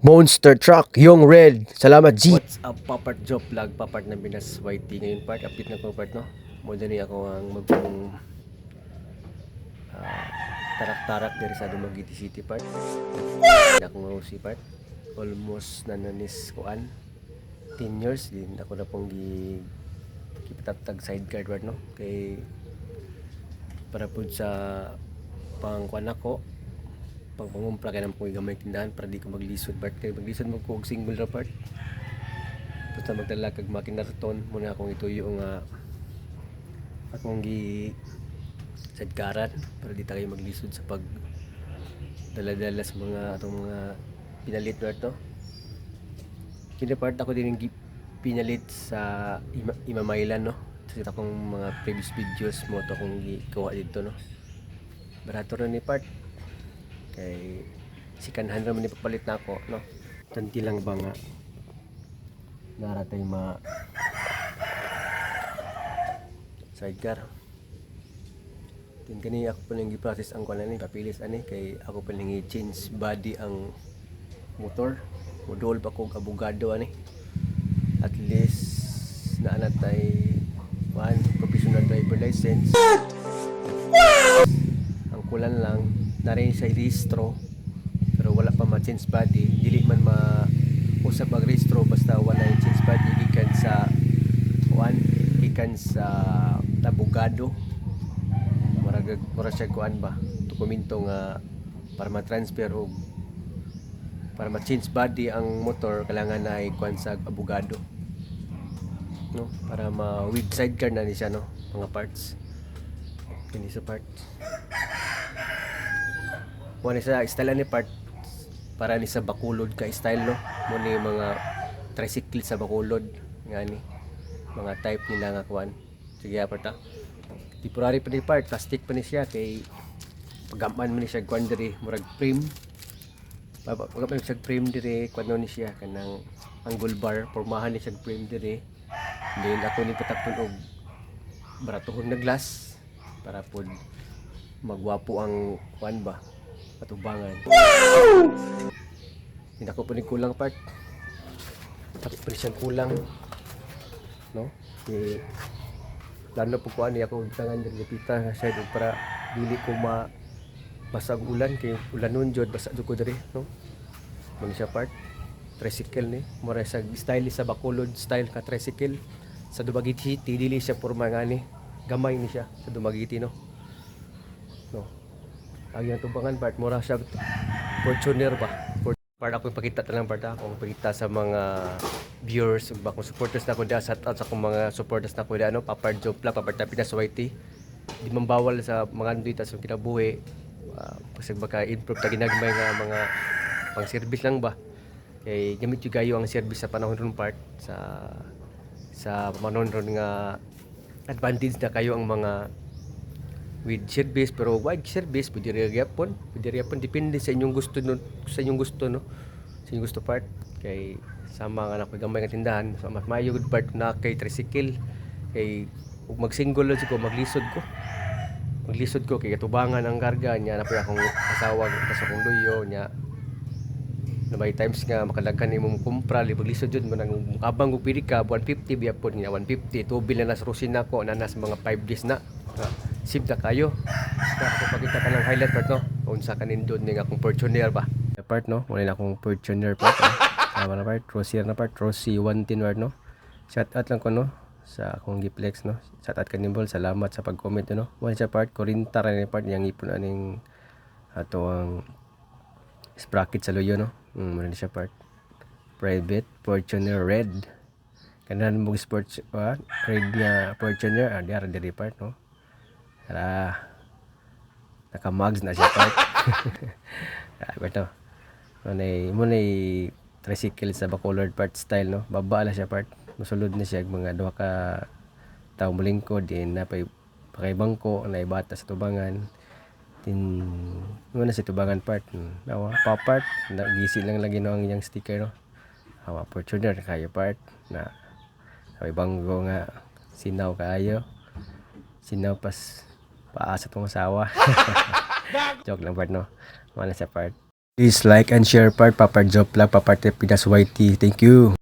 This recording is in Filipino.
Monster Truck, yung red. Salamat, G. What's up, Papart Job Vlog, Papart na Binas YT. Ngayon part, update na ko part, no? Muna ni ako ang magpong ah, tarak-tarak dari sa Dumaguete City part. Hindi ako nga si part. Almost na nanis kuan. 10 years din ako na pong gi kipatatag sidecar part, no? Kay para po sa pangkuan ako pang pangumpra kaya naman ko gamay tindahan para di ko maglisod part kay maglisod mo ko single ra part basta magdala kag makina raton muna akong ituyo nga akong gi sadkaran para di tayo maglisod sa pag dala-dala sa mga atong mga pinalit part no? Kini part ako din gi pinalit sa ima, Imamaylan no? Sa akong mga previous videos mo to akong gikuha dito no? Barato na ni part kay si kanhan naman ipapalit na ako no? Tanti lang ba nga? Naratay ma sidecar. Kani ako pa nang gi-process ang kuan ani papilis ani kay ako pa nang i-change body ang motor. Modol pa kog abogado ani. At least na natay one professional driver license. Ang kulan lang na rin sa rehistro pero wala pa ma-change body. Dili man ma usab ang rehistro basta wala yung change body. Gikan sa kuan gikan sa abogado. Murag murag siya kuan ba? Dokumento nga para ma-transfer og para ma-change body ang motor kailangan na kuan sa abogado. No? Para ma with sidecar na ni siya no? Mga parts. Kini sa parts mo ni sa style ni part para ni sa bakulod ka style no? Mo ni mga tricycle sa bakulod nga ni mga type nila nga kuan sige apart ta temporary pa ni part plastic pa ni siya kay pagaman man ni siya kuan diri murag frame pagaman ni siya frame diri kuan ni siya kanang angle bar pormahan ni siya frame diri. Then ako ni patapon og baratuhon na glass para pod magwapo ang kuan ba patubangan hindi ako pa kulang part tapos pa siyang kulang. No? Di lalo po ko ani ako tangan din pita nga side para dili ko ma basag ulan kay ulan nun jud basa ko diri. No? Mo siya part tricycle ni. Mura sa style sa bakulod style ka tricycle. Sa Dumaguete City dili siya porma nga ni. Gamay ni siya sa Dumaguete no no ang yung tubangan part mura siya Fortuner ba? For, part ako ipakita talang part ako ipakita sa mga viewers ug bakong supporters na ko da sa out sa akong mga supporters na ko da ano papar job lang papar tapi na YT di man bawal sa mga andito sa kinabuhi uh, pasag baka improve ta ginagmay nga mga pang service lang ba? Kay gamit yung gayo ang service sa panahon ron part sa sa manon ron nga advantage na kayo ang mga with service pero wide service pwede rin yapon pwede rin yapon depende sa inyong gusto no, sa inyong gusto no? Sa inyong gusto part. Kay sama nga na ko gamay nga tindahan. So mas maayo good part na kay tricycle. Kay ug mag single lang ko maglisod ko. Maglisod ko kay katubangan ang karga niya. Na pa akong asawa tas akong luyo niya. Na may times nga makalagkan imong kumpra libog lisod jud mo nang abang og pili ka 150 biya pod niya 150 tubil na nas rusin nako na nas mga 5 days na sib na kayo. Na ako pakita ka ng highlight part no? Unsa kanin doon ning akong Fortuner ba? Part no? Wala na akong Fortuner part no? tama na part. Rosier na part. Rossi 110 word no? Shout out lang ko no? Sa akong giplex no? Shout out kanibol salamat sa pag-comment no? Wala siya part. 40 ra ni part. Yang ipon aning ato ang sprocket sa luyo no? Mm, mo siya part. Private Fortuner red. Kanan mo sports uh, red nga Fortuner. Ah, diara diri part no Tara. Naka-mugs na siya part. ah, beto. Munay munay tricycle sa Bacolod part style no. Baba na siya part. Musulod na siya mga duha ka tawo mulingkod din na pay pakay bangko na ibata sa tubangan. Tin mo na sa tubangan part. Nawa pa part nagisi lang lagi no ang iyang sticker no. Awa Fortuner kayo part na Sabi banggo nga sinaw kaayo. Sinaw pas paasa tong asawa. Joke lang part no. Wala sa part. Please like and share part Papa Job Vlog, Papa Pinas YT. Thank you.